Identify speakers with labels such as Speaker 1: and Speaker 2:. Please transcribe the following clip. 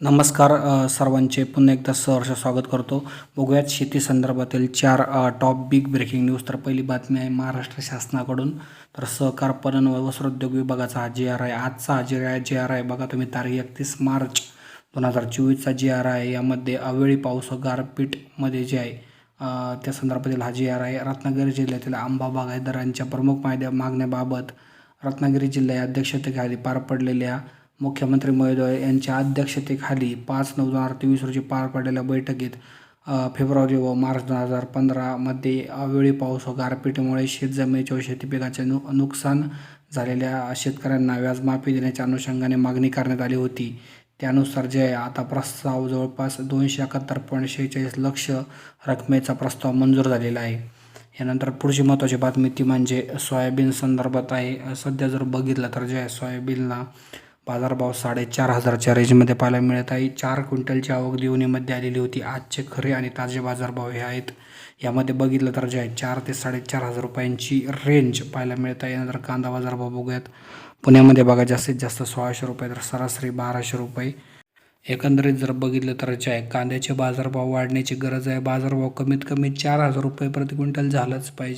Speaker 1: नमस्कार सर्वांचे पुन्हा एकदा सहर्ष स्वागत करतो. बघूयात शेती संदर्भातील चार टॉप बिग ब्रेकिंग न्यूज तर पहिली बातमी आहे महाराष्ट्र शासनाकडून. तर सहकार पणन व वस्त्रोद्योग विभागाचा हा जी आर आहे आजचा हा जे आर जे आर आहे बघा तुम्ही तारीख एकतीस मार्च दोन हजार चोवीसचा जी आर आहे. यामध्ये अवेळी पाऊस व गारपीटमध्ये जे आहे त्या संदर्भातील हा जी आर आहे रत्नागिरी जिल्ह्यातील आंबा बागायतदारांच्या प्रमुख मायद्या मागण्याबाबत रत्नागिरी जिल्हा अध्यक्षतेखाली पार पडलेल्या मुख्यमंत्री महोदय यांच्या अध्यक्षतेखाली पाच नऊ दोन हजार तेवीस रोजी पार पडलेल्या बैठकीत फेब्रुवारी व मार्च दोन हजार पंधरामध्ये अवेळी पाऊस व गारपीटीमुळे शेतजमिनीचे व शेती पिकाचे नु नुकसान झालेल्या शेतकऱ्यांना व्याजमाफी देण्याच्या अनुषंगाने मागणी करण्यात आली होती. त्यानुसार जे आहे आता प्रस्ताव जवळपास दोनशे एकाहत्तर पॉईंट शेहेचाळीस लक्ष रकमेचा प्रस्ताव मंजूर झालेला आहे. यानंतर पुढची महत्त्वाची बातमी ती म्हणजे सोयाबीन संदर्भात आहे. सध्या जर बघितलं तर जे आहे सोयाबीनला बाजारभाव साडेचार हजारच्या रेंजमध्ये पाहायला मिळत आहे. चार क्विंटलची आवक दिवणीमध्ये आलेली होती. आजचे खरे आणि ताजे बाजारभाव हे आहेत. यामध्ये बघितलं तर जे आहे चार ते साडेचार हजार रुपयांची रेंज पाहायला मिळत आहे. यानंतर कांदा बाजारभाव बघूयात. पुण्यामध्ये बघा जास्तीत जास्त सोळाशे रुपये तर सरासरी बाराशे रुपये. एकंदरीत जर बघितलं तर जे आहे कांद्याचे बाजारभाव वाढण्याची गरज आहे. बाजारभाव कमीत कमी चार हजार रुपये प्रति क्विंटल झालंच पाहिजे.